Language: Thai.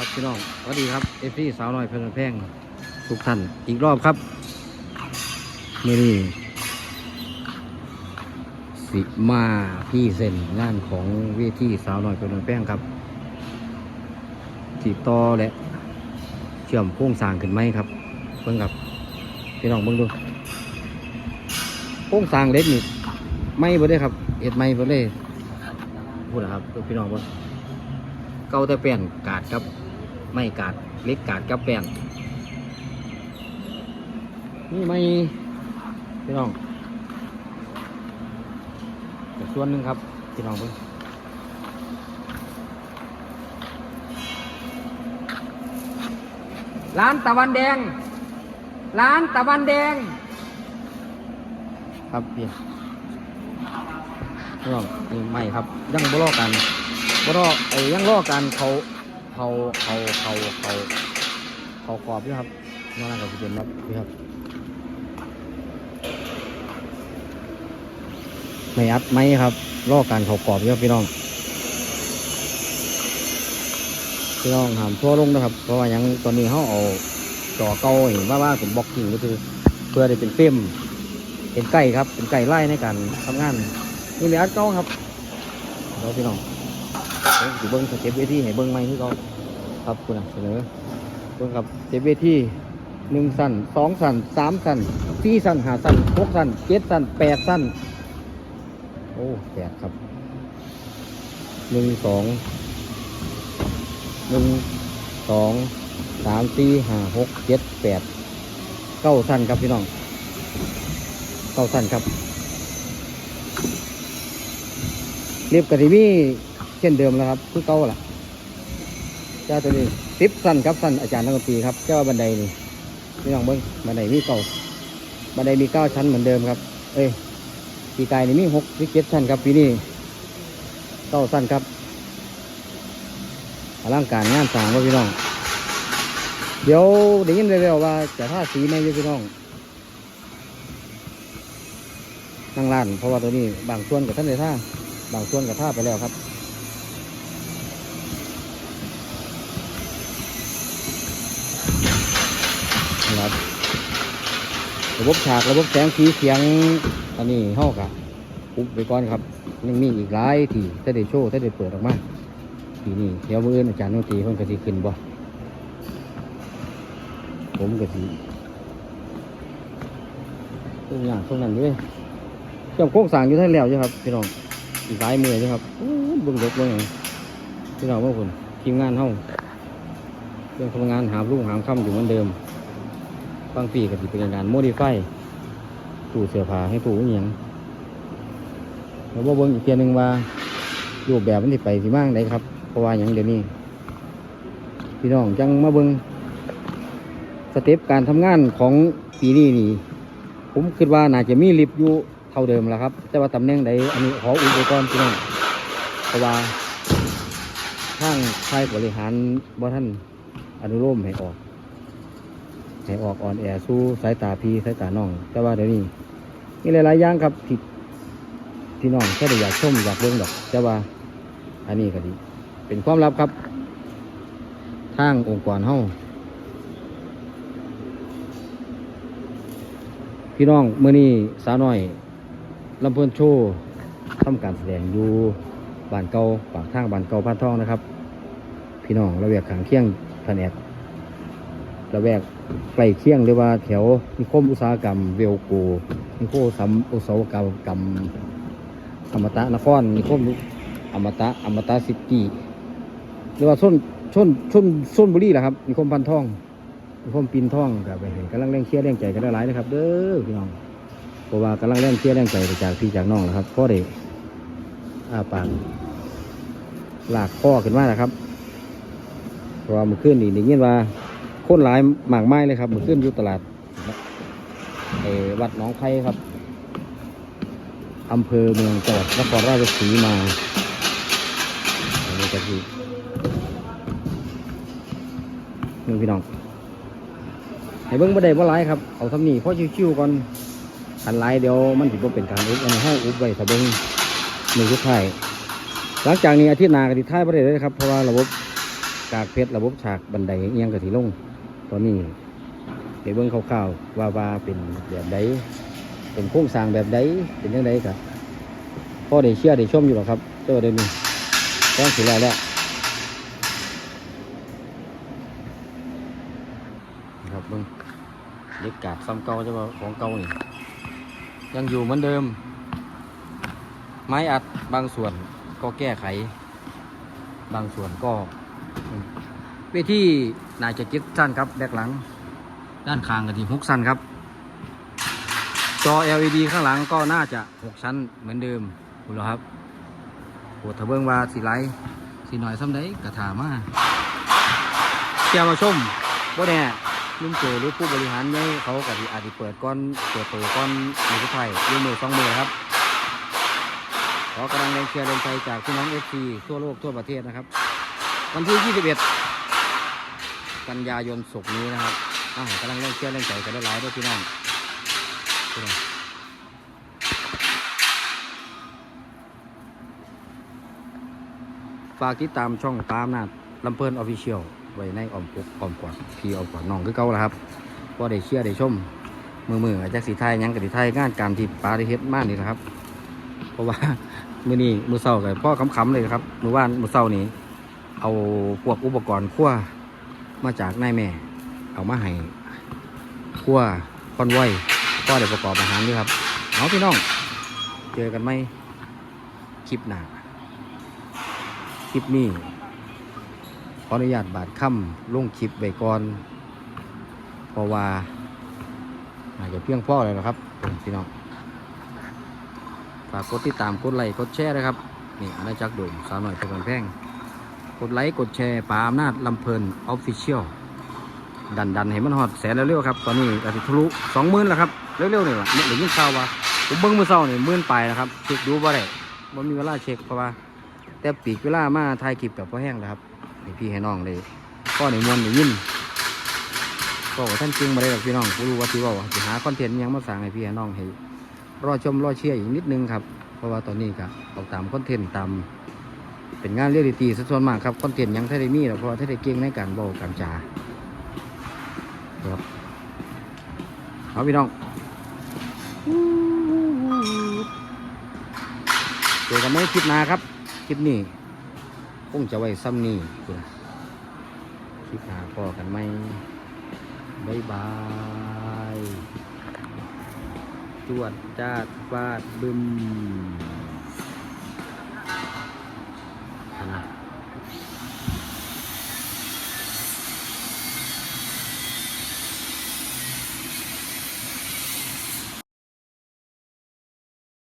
ครับพี่น้องสวัสดีครับเอฟซีสาวน้อยเพลินแพงทุกท่านอีกรอบครับมื่อนี้สิมาพี่เซนงานของเวทีสาวน้อยเพลินแพงครับติดต่อและเชื่อมโครงสร้างขึ้นไหมครับเพิ่งครับพี่น้องเบิ่งดูโครงสร้างเล็กนี่ไม่บ่ได้ครับ เอ็ดไม่บ่ได้พูดนะครับพี่น้องเบิ่งเกาแต่แป้นกาดครับ ไม่กาดเล็กกาดกับแป้นนี่ไม่พี่น้องอีกส่วนหนึ่งครับพี่น้องเพิ่งร้านตะวันแดง ร้านตะวันแดง ครับพี่พี่น้องนี่ไม่ครับยังบ่รอกันบ่รอไอ้ยังรอการเขา เขาเขาเขาเขาเขากรอบอยู่ครับนอกนั้นก็สิเป็นแบบนี้ครับไม่อัดไหมครับรอการเขากรอบอยู่ครับพี่น้องพี่น้องหามทั่วลงนะครับ เพราะว่ายังตอนนี้เขาเอาจ่อเก่าเห็นว่าว่าเป็นบล็อกกิ้งก็คือ เพื่อได้เป็นเฟรมเป็นไก่ครับ เป็นไก่ไล่ในการทำงานนี่ไม่อัดเก่าครับเดี๋ยวพี่น้องเดี๋ยวเบิ้งสเต็ปเวทีให้เบิ้งใหม่ที่เขา ครับคุณเสนอเบิ้งครับเต็ปเวที่หนึ่งสั้นสองสั้นสามสั้นสี่สั้นห้าสั้นหกสั้นเจ็ดสั้นแปดสั้นโอ้แปดครับหนึ่งสองหนึ่งสองสามสี่ห้าหกเจ็ดแปดเก้าสั้นครับพี่น้องเก้าสั้นครับเรียบกระดิมีเช่นเดิมแล้วครับคือเก่าล่ะ เจ้าตัวนี้สิบสั้นครับสั้นอาจารย์นักดนตรีครับเจ้าบันไดนี่พี่น้องเบิ้งบันไดมีเก่าบันไดมีเก้าชั้นเหมือนเดิมครับ เอ้ยปีกายนี่มีหกหรือเจ็ดชั้นครับปีนี้เก้าสั้นครับอลังการงานสร้างว่าพี่น้อง เดี๋ยวได้ยินเร็วๆว่าจะท่าสีไหมพี่น้องนั่งร้าน เพราะว่าตัวนี้บางส่วนกับท่านในท่าบางส่วนกับท่าไปแล้วครับ นะครับ ระบบฉากระบบแสงสีเสียงอันนี้ห้อกะอุบไปก่อนครับยังมีอีกหลายที่ถ้าได้โชว์ถ้าได้เปิดออกมาทีนี้เดี๋ยวมืออื่นอาจารย์ดนตีเพิ่นก็สิขึ้นบ่ผมก็สิทุกอย่างตรงนั้นด้วยเชื่อมโครงสางอยู่ท่านแล้วใช่ครับพี่น้องอีกหลายมือใช่ครับอู้งเด็กเบิ่งหยังพี่น้องว่าคนทีมงานเฮาเรื่องทำงานหาลูกหามค่ำอยู่เหมือนเดิม บางปีก็สิเป็นการโมดิฟายตู้เสื้อผ้าให้ตู้อย่างแล้วว่าเบิ่งอีกเทียหนึงว่ารูปแบบมันสิไปสิมากได้ครับ เพราะว่าอย่างเดี๋ยวนี้พี่น้องจังมาเบิ่งสเต็ปการทำงานของปีนี้นี่ผมคิดว่าน่าจะมีลิฟต์อยู่เท่าเดิมแล้วครับ แต่ว่าตำแหน่งใดอันนี้ขออุปกรณ์พี่น้องเพราะว่าทางค่ายบริหารบ่ท่านอนุโลมให้ออก ให้ออกอ่อนแอสู้สายตาพี่สายตาน้อง แต่ว่าเดี๋ยวนี้มีหลายๆอย่างครับที่ที่น้องแค่ได้อยากชมอยากเบิ่งดอก แต่ว่า อันนี้ก็ดี เป็นความลับครับ ทางองค์กรเฮ้าพี่น้องเมื่อนี้สาวน้อยลำเพินโชว์ทำการแสดงอยู่บ้านเก่าปากทางบ้านเก่าพันทองนะครับ พี่น้องระเบียบขางเคียงแผนก ระแวกใกล้เคียงหรือว่าแถวนิคมอุตสาหกรรมเวลโกนิคมสัมอุตสาหกรรมกรรมอมตะนครนิคมอมตะอมตะซิตี้หรือว่าส้นส้นส้นส้นบุรีแหละครับนิคมพันทองนิคมปินทองกับไปเห็นกำลังแรงเชียร์แรงใจกันหลายนะครับ เด้อพี่น้องเพราะว่ากำลังแรงเชียร์แรงใจจากพี่จากน้องนะครับพ่อเด็กอาปากลากข้อขึ้นมาแล้วครับเพราะว่ามื่อคืนนี่ได้ยินว่า คนหลายหมากไม้เลยครับมันขึ้นอยู่ตลาดเอวัดหนองไผ่ครับอำเภอเมืองจังหวัดนครราชสีมาอันนี้ก็คือนี่พี่น้องให้เบิ้งบ่ได้บ่หลายครับเอาทำนี่เพราะชิวๆก่อนขันหลายเดี๋ยวมันถือว่าเป็นการอุบอันห้องอุบไว้ถ้าเบิ้งมือทุกท้ายหลังจากนี้อาทิตย์หน้าก็ติดท้ายบ่ได้เลยครับเพราะว่าระบบกากเพชรระบบฉากบันไดเอียงกับสีลง ตอนนี้ไปเบิ่งคร่าวๆว่าว่าเป็นแบบใดเป็นโครงสร้างแบบใดเป็นยังไงครับพ่อได้เชื่อได้ชมอยู่หรอครับเจ้าเดี๋ยวนี้ต้องสิแล้วแล้วครับเบิ่งเด็กกาดซ้ำเก่าจะว่าของเก่านี่ยังอยู่เหมือนเดิม ไม้อัดบางส่วนก็แก้ไข บางส่วนก็ เวทีนายจะเจ็ดสั้นครับแบกหลัง ด้านข้างกับที่หกสั้นครับ จอ LED ข้างหลังก็น่าจะหกชั้นเหมือนเดิมคุณหรอครับปวดทะเบิงว่าสีไหลสีหน่อยซ้ำได้กระถามาเที่ยวมาชมว่าแน่ลุงโจหรือผู้บริหารเนี่ยเขาก็สิอาจจะเปิดก้อนเปิดตัวก้อนมือไทยยืมมือสองมือครับ ขอกำลังแรงเชียร์แรงใจจากพี่น้องเอฟซีทั่วโลกทั่วประเทศนะครับ วันที่ 21 กันยายนศุกร์นี้นะครับอ้าวกำลังแรงเชียร์แรงใจกันได้หลายด้วยพี่น้องพี่น้องฝากติดตามช่องตามนาดลำเพลินออฟฟิเชียลไว้ในออมปุกออมกอดพี่ออมกอดน้องคือเก่าแล้วครับก็ได้เชียร์ได้ชมมือมืออาจจะสีไทยยังกับสีไทยงานการที่ปาได้เฮ็ดมากนี่แหละครับ เพราะว่ามือนี้มือเช้ากับพ่อคำๆเลยครับมือว่านมือเช้านี้เอาพวกอุปกรณ์ครัว มาจากนายแม่ เอามาให้ครัวคอนไว้ก็ได้ประกอบอาหารด้วยครับเอาพี่น้อง เจอกันไหมคลิปหน้าคลิปนี้ขออนุญาตบาดค่ำลงคลิปไว้ก่อนเพราะว่าอาจจะเพียงพ่อเลยนะครับพี่น้องฝากกดติดตามกดไลค์กดแชร์นะครับ นี่อาณาจักรโดมสาวหน่อยตะกันแพง กดไลค์ กดแชร์ปาอำนาจลำเพลินออฟฟิเชียลดันดันให้มันฮอดแสนเร็วๆครับ ตอนนี้อาจจะทะลุสองหมื่นแล้วครับ เร็วๆนี่แหละเดี๋ยวยิ่งข่าว่าผมเบิ้งมือเศร้านี่หมื่นไปนะครับเช็คดูบ่ได้บ่มีเวลาเช็คเพราะว่า แต่ปีกเวลามาถ่ายคลิปแบบพอแห้งแล้วครับให้พี่ให้น้องเลยก็ในมวลในยินก็ท่านจริงมาได้หรอกพี่น้องกูรู้ว่าที่ว่าจะหาคอนเทนต์ยังมาสั่งให้พี่ให้น้องให้รอชมรอเชียร์อีกนิดนึงครับเพราะว่าตอนนี้ก็ออกตามคอนเทนต์ตาม เป็นงานเรียลลิตี้ซะส่วนมากครับคอนเทนต์ยังถ้าได้มีหรอกเพราะว่าถ้าได้เก่งในการบอกการจาครับเอาพี่น้องเจอกันในคลิปหน้าครับคลิปนี้คงจะไว้ซ้ำนี่คุณคลิปหน้าพอกันไหมบ๊ายบายจวดจ้าดฟาดบึม